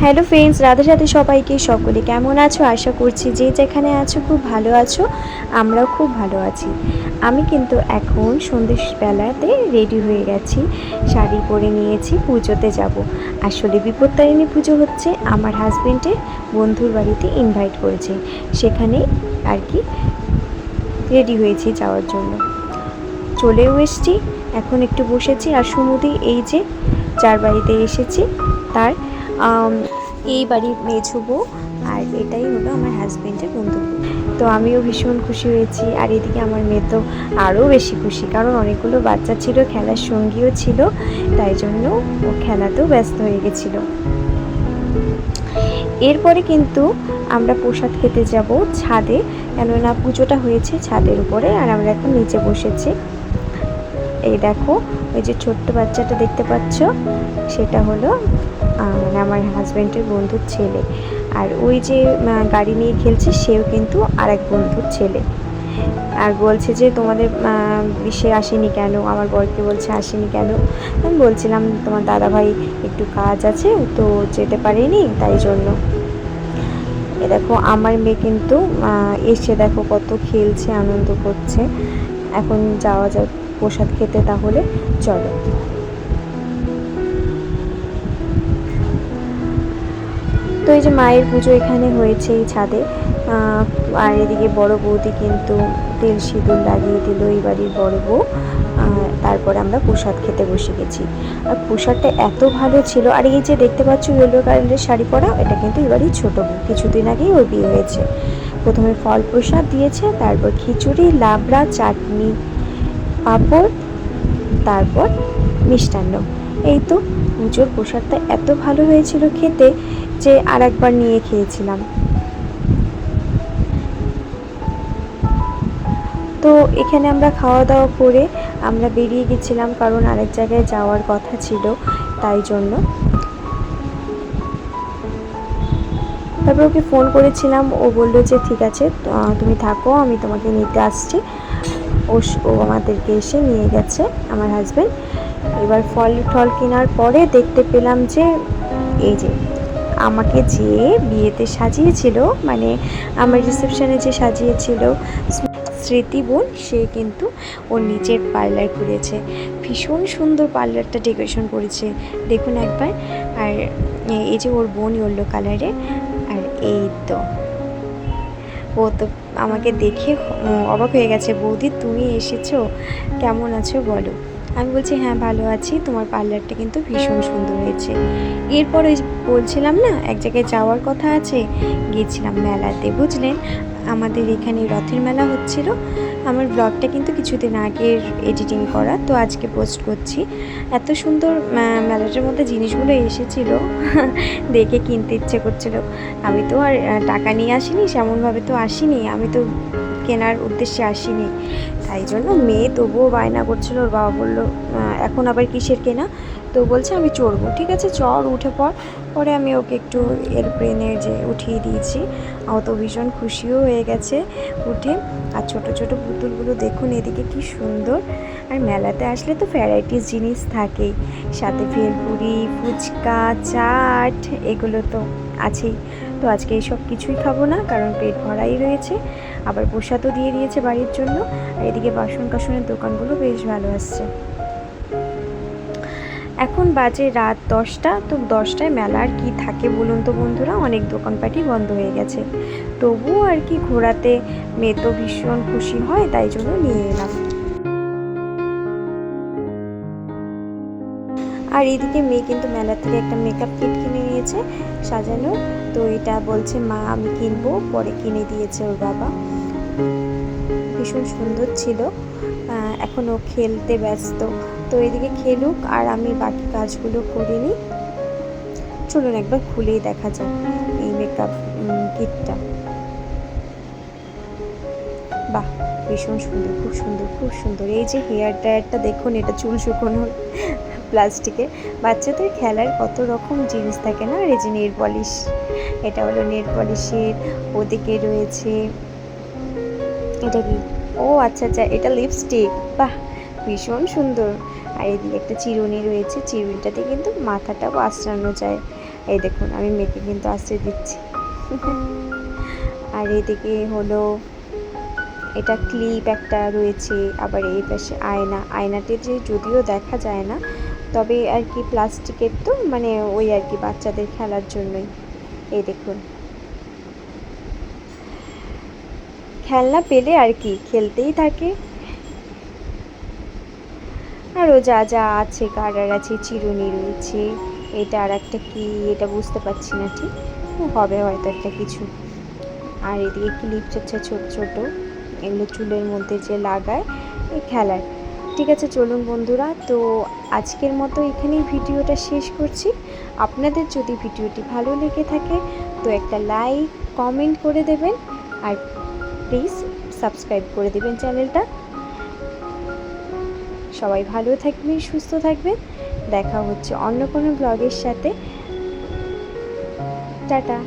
Hello friends Radhe Radhe সবাইকে, সকলে কেমন আছো? আশা করছি যে যেখানে আছো খুব ভালো আছো, আমরাও খুব ভালো আছি। আমি কিন্তু এখন সন্ধ্যেবেলাতে রেডি হয়ে গেছি, শাড়ি পরে নিয়েছি, পুজোতে যাব। আসলে বিপত্তারিণী পুজো হচ্ছে আমার হাজবেন্ডের বন্ধুর বাড়িতে ইনভাইট করেছে। সেখানে আর কি রেডি হয়েছি যাওয়ার জন্য। চলেও এসছি, এখন একটু বসেছি আর সুমুদি এই যে যার বাড়িতে এসেছি, তার এই বাড়ির বউ আর এটাই হলো আমার হাজব্যান্ডের বন্ধু তো আমিও ভীষণ খুশি হয়েছি, আর এদিকে আমার মেয়ে তো আরও বেশি খুশি, কারণ অনেকগুলো বাচ্চা ছিল, খেলার সঙ্গীও ছিল, তাই জন্য ও খেলাতেও ব্যস্ত হয়ে গেছিল। এরপরে কিন্তু আমরা প্রসাদ খেতে যাব ছাদে, কেননা পুজোটা হয়েছে ছাদের উপরে, আর আমরা এখন নিচে বসেছি। এই দেখো, ওই যে ছোট্ট বাচ্চাটা দেখতে পাচ্ছ? সেটা হলো মানে আমার হাজব্যান্ডের বন্ধুর ছেলে। আর ওই যে গাড়ি নিয়ে খেলছে, সেও কিন্তু আর এক বন্ধুর ছেলে। আর বলছে যে, তোমাদের বিশ্বে আসেনি কেন? আমার বরকে বলছে আসেনি কেন? আমি বলছিলাম, তোমার দাদা ভাই একটু কাজ আছে, তো যেতে পারেনি, তাই জন্য। এ দেখো, আমার মেয়ে কিন্তু এসে দেখো কত খেলছে, আনন্দ করছে। এখন যাওয়া যাক। প্রসাদ খেতে তাহলে চলো। তো এই যে মায়ের পুজো এখানে হয়েছে এই ছাদে আর এদিকে বড় বৌদি কিন্তু তেল সিঁদুর লাগিয়ে দিল এই বাড়ির বড় বউ তারপরে আমরা প্রসাদ খেতে বসে গেছি। আর প্রসাদটা এত ভালো ছিল, আর এই যে দেখতে পাচ্ছ ইয়েলো কালারের শাড়ি পরা, এটা কিন্তু বাড়ির ছোটো বউ, কিছুদিন আগেই ওর বিয়ে হয়েছে। প্রথমে ফল প্রসাদ দিয়েছে, তারপর খিচুড়ি, লাবড়া, চাটনি পাঁপড়, তারপর মিষ্টান্ন। এই তো পুজোর প্রসাদটা এত ভালো হয়েছিল খেতে যে আর একবার নিয়ে খেয়েছিলাম। তো এখানে আমরা খাওয়া দাওয়া করে আমরা বেরিয়ে গেছিলাম কারণ আরেক জায়গায় যাওয়ার কথা ছিল, তাই জন্য। তারপর ওকে ফোন করেছিলাম, ও বলল যে, ঠিক আছে তুমি থাকো, আমি তোমাকে নিতে আসছি। ও ও আমাদেরকে এসে নিয়ে গেছে, আমার হাজব্যান্ড এবার ফল কেনার পরে দেখতে পেলাম যে, এই যে, আমাকে যে বিয়েতে সাজিয়েছিল মানে আমার রিসেপশনে যে সাজিয়েছিল স্মৃতি বোন, সে কিন্তু ওর নিজের পার্লার খুলেছে ভীষণ সুন্দর পার্লারটা ডেকোরেশন করেছে। দেখুন একবার, আর এই যে ওর বোন ইয়েলো কালারের আর এই তো। ও তো আমাকে দেখে অবাক হয়ে গেছে, বৌদি, তুমি এসেছ? কেমন আছো বলো? আমি বলছি হ্যাঁ ভালো আছি। তোমার পার্লারটা কিন্তু ভীষণ সুন্দর হয়েছে। এরপর ওই বলছিলাম না, এক জায়গায় যাওয়ার কথা আছে গিয়েছিলাম মেলাতে, বুঝলেন? আমাদের এখানে রথের মেলা হচ্ছিল। আমার ব্লগটা কিন্তু কিছুদিন আগের এডিটিং করা, তো আজকে পোস্ট করছি। এত সুন্দর মেলাটার মধ্যে জিনিসগুলো এসেছিল, দেখে কিনতে ইচ্ছে করছিল। আমি তো আর টাকা নিয়ে আসিনি, সেমনভাবে তো আসিনি, আমি তো কেনার উদ্দেশ্যে আসিনি। তাই জন্য মেয়ে তবুও বায়না করছিল, ওর বাবা বলল এখন আবার কিসের কেনা? তো বলছে আমি চড়বো, ঠিক আছে চর উঠে পর পরে আমি ওকে একটু এরপ্লেনে যে উঠিয়ে দিয়েছি। ও তো ভীষণ খুশিও হয়ে গেছে উঠে। আর ছোট ছোট পুতুলগুলো দেখুন, এদিকে কি সুন্দর। আর মেলাতে আসলে তো ভ্যারাইটিস জিনিস থাকেই। সাথে ভেলপুরি, ফুচকা, চাট, এগুলো তো আছেই। তো আজকে এইসব কিছুই খাব না, কারণ পেট ভরাই রয়েছে। আবার প্রসাদও দিয়ে দিয়েছে বাড়ির জন্য। আর এদিকে বাসন কাসনের দোকানগুলো বেশ ভালো আসছে। এখন বাজে রাত দশটা, তো দশটায় মেলার কি থাকে বলুন তো বন্ধুরা? অনেক দোকানপাটই বন্ধ হয়ে গেছে। তবুও আর কি ঘোরাতে মেয়ে তো ভীষণ খুশি হয়, তাই জন্য নিয়ে এলাম। আর এদিকে মেয়ে কিন্তু মেলা থেকে একটা মেকআপ কিট কিনে নিয়েছে, সাজানো। তো এটা বলছে, মা, আমি কিনবো। পরে কিনে দিয়েছে ওর বাবা। ভীষণ সুন্দর ছিল। এখন ও খেলতে ব্যস্ত। তো এদিকে খেলুক আর আমি বাকি কাজগুলো করে নিই। চলুন একবার খুলেই দেখা যাক এই মেকআপ কিটটা বাহ, ভীষণ সুন্দর, খুব সুন্দর খুব সুন্দর। এই যে হেয়ার ড্রায়ারটা দেখুন, এটা চুল শুকোনোর প্লাস্টিকের বাচ্চাদের খেলার কত রকম জিনিস থাকে না? আর এই যে নেল পলিশ এটা হলো নেল পলিশের ওদিকে রয়েছে, এটা কি? ও আচ্ছা আচ্ছা এটা লিপস্টিক বাহ, ভীষণ সুন্দর। আর এদিকে একটা চিরুনি রয়েছে, চিরুনিটাতে কিন্তু মাথাটাও আঁচড়ানো যায়। এই দেখুন, আমি মেয়েকে কিন্তু আশ্রয় দিচ্ছি। আর এদিকে হলো, এটা ক্লিপ একটা রয়েছে, আবার এই পাশে আয়না। আয়নাতে যে যদিও দেখা যায় না, তবে আর কি প্লাস্টিকের তো মানে ওই আর কি বাচ্চাদের খেলার জন্যই। এই দেখুন। খেলনা পেলে আর কি, খেলতেই থাকে। আরও যা যা আছে গার্ডার আছে চিরুনি রয়েছে এটা আর একটা কি, এটা বুঝতে পারছি না ঠিক। হবে হয়তো একটা কিছু। আর এদিকে ক্লিপ আছে ছোট ছোট, এগুলো চুলের মধ্যে যে লাগায়, এই খেলার। ঠিক আছে, চলুন বন্ধুরা, তো আজকের মতো এখানেই ভিডিওটা শেষ করছি। আপনাদের যদি ভিডিওটি ভালো লেগে থাকে, তো একটা লাইক, কমেন্ট করে দেবেন, আর প্লিজ সাবস্ক্রাইব করে দেবেন চ্যানেলটা। সবাই ভালো থাকবেন সুস্থ থাকবেন। দেখা হচ্ছে অন্য কোনো ব্লগের সাথে। টাটা।